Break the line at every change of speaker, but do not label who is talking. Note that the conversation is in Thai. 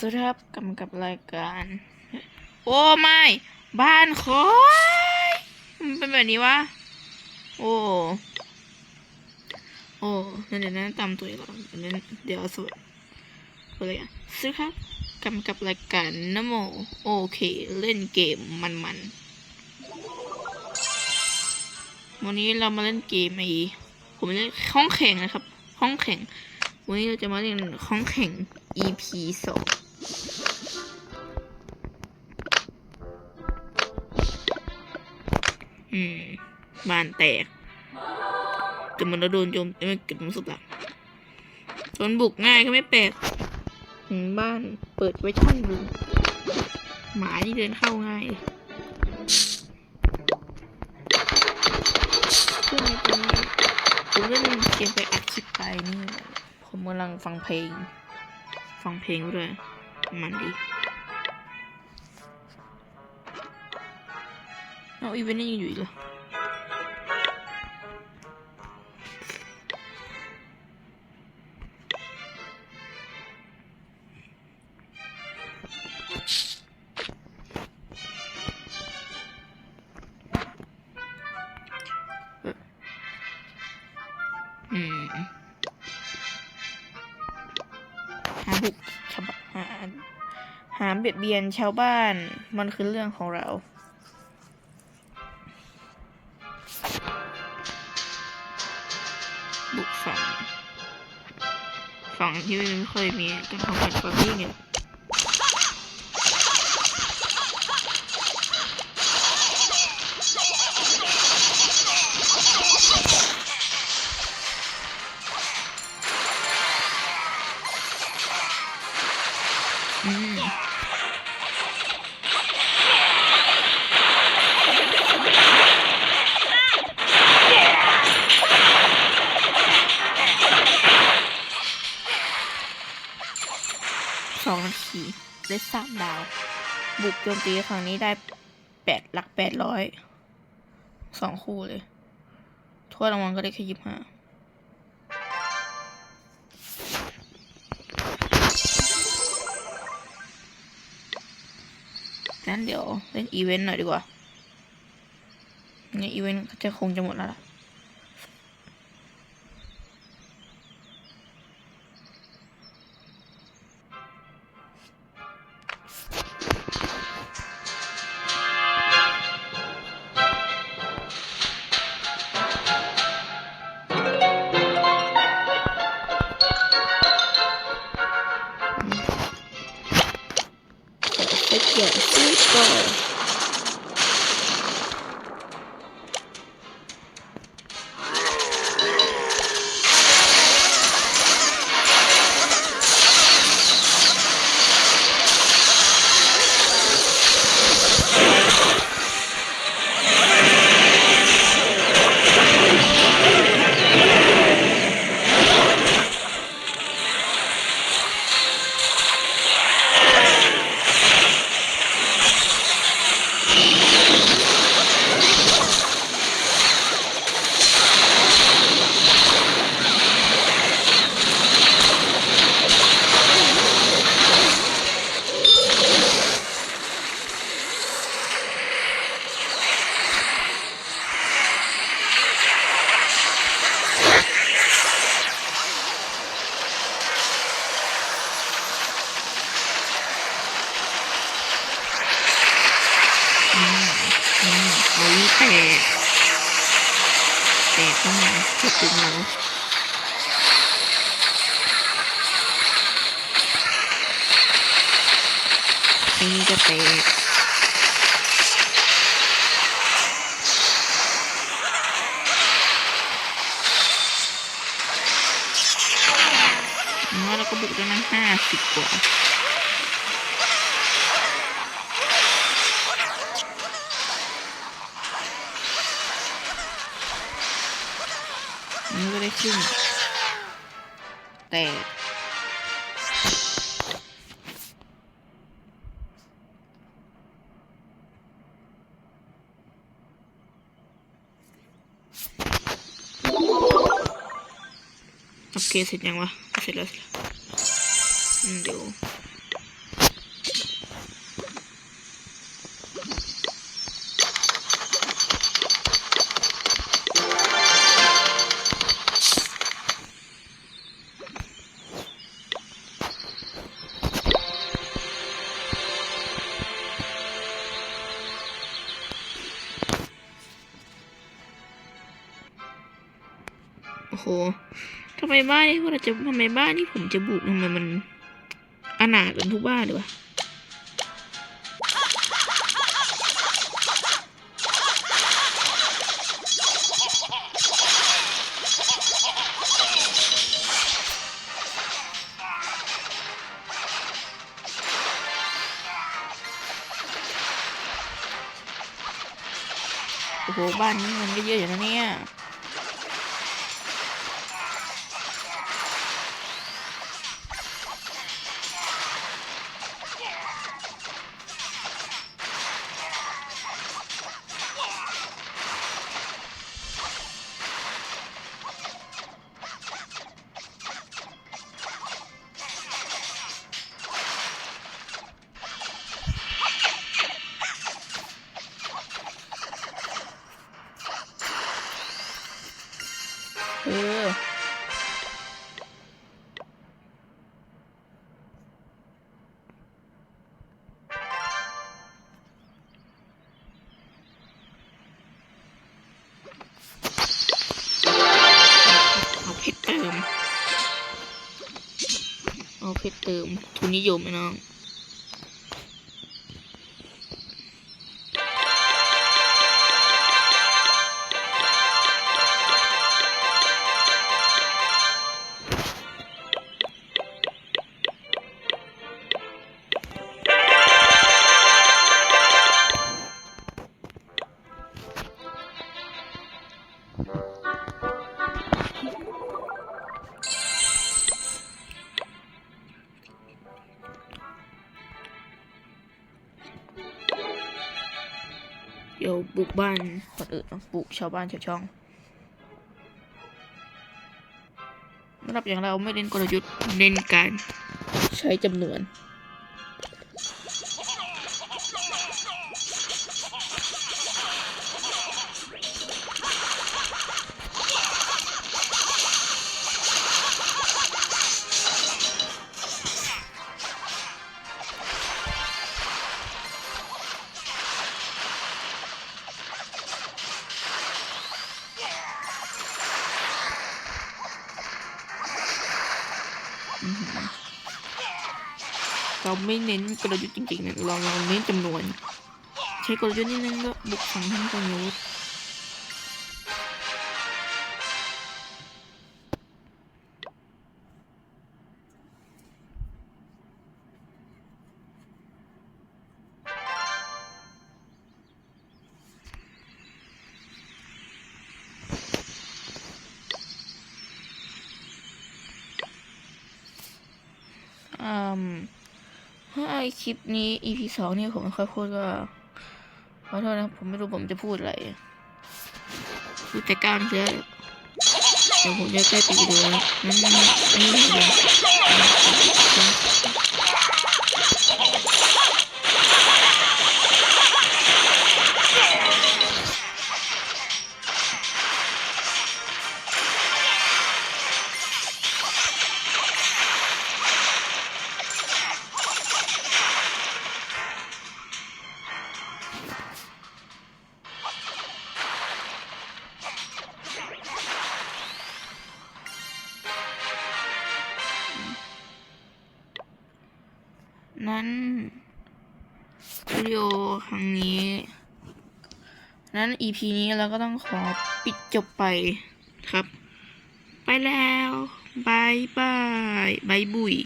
สวัสดีครับกลับมากับรายการ โอ้ไม่ บ้านคอยมันเป็นแบบนี้วะ โอ้ โอ้นั่นเดี๋ยวนะตามตัวอีกแล้วเดี๋ยวนั้นเดี๋ยวสวัสดีอะไรอะสวัสดีครับกลับมากับรายการนโม โอเค เล่นเกมมันๆวันนี้เรามาเล่นเกมไอ้ผมเล่นห้องแข่งนะครับ ห้องแข่งวันนี้เราจะมาเล่นห้องแข่ง EP สอง อืมบ้านแตกแต่มันโดนโจมไม่เกิดมันสุดละโดนบุกง่ายก็ไม่แปลกบ้านเปิดไว้ช่องหนึ่งหมานี่เดินเข้าง่ายเลยซึ่งในตอนนี้ผมเล่นเกมไปอัดคลิปไปนี่ ผมกำลังฟังเพลง ฟังเพลงด้วยมันดี เอาอีเวนต์นี่ยังอยู่อีกเหรอเอ่ออืมหาบุกชาวบ้านหาหาเบียดเบียนชาวบ้านมันคือเรื่องของเรา บุกฝั่งฝั่งที่ไม่ค่อยมีการทำแบบแบบนี้เนี่ย นาทีได้สามดาว บุกโจมตีครั้งนี้ได้แปดหลักแปดร้อยสองคู่เลยทั่วรางวัลก็ได้แค่ยี่สิบห้างั้นเดี๋ยวเล่นอีเวนต์หน่อยดีกว่าเนี่ยอีเวนต์จะคงจะหมดแล้วล่ะ แตกแตกเข้ามาเจ็บตึงแล้วอันนี้จะแตกอ๋อแล้วก็บุกได้มาห้าสิบกว่า นี่ก็ได้ครึ่งแต่โอเคเสร็จยังวะเสร็จแล้วเสร็จแล้วเดี๋ยว ทำไมบ้านนี่ว่าเราจะทำไมบ้านนี่ผมจะบุกทำไมมันอนาถกันทุกบ้านเลยวะโอ้โหบ้านนี้มันก็เยอะอยู่นะเนี่ย เพชรเติมทุนนิยมไอ้น้อง บุกบ้านคนอื่นเนอะบุกชาวบ้านชาวช่องนับอย่างเราไม่เล่นกลยุทธ์เน้นการใช้จำนวน เราไม่เน้นกลยุทธ์จริงๆนะเราเราเน้นจำนวน ใช้กลยุทธ์นิดนึงก็บุกฝังทั้งกลยุทธ์ คลิปนี้ EP สองนี่ผมไม่ค่อยพูดก็ขอโทษนะผมไม่รู้ผมจะพูดอะไรพูดแต่กล้ามเยเดี๋ยวผมจะใกล้ปีดูแล้วนั่นนั่นอันนี้ไม่ดี นั้นวิดีโอครั้งนี้ นั้น EP นี้เราก็ต้องขอปิดจบไปครับ ไปแล้วบายบายบายบุย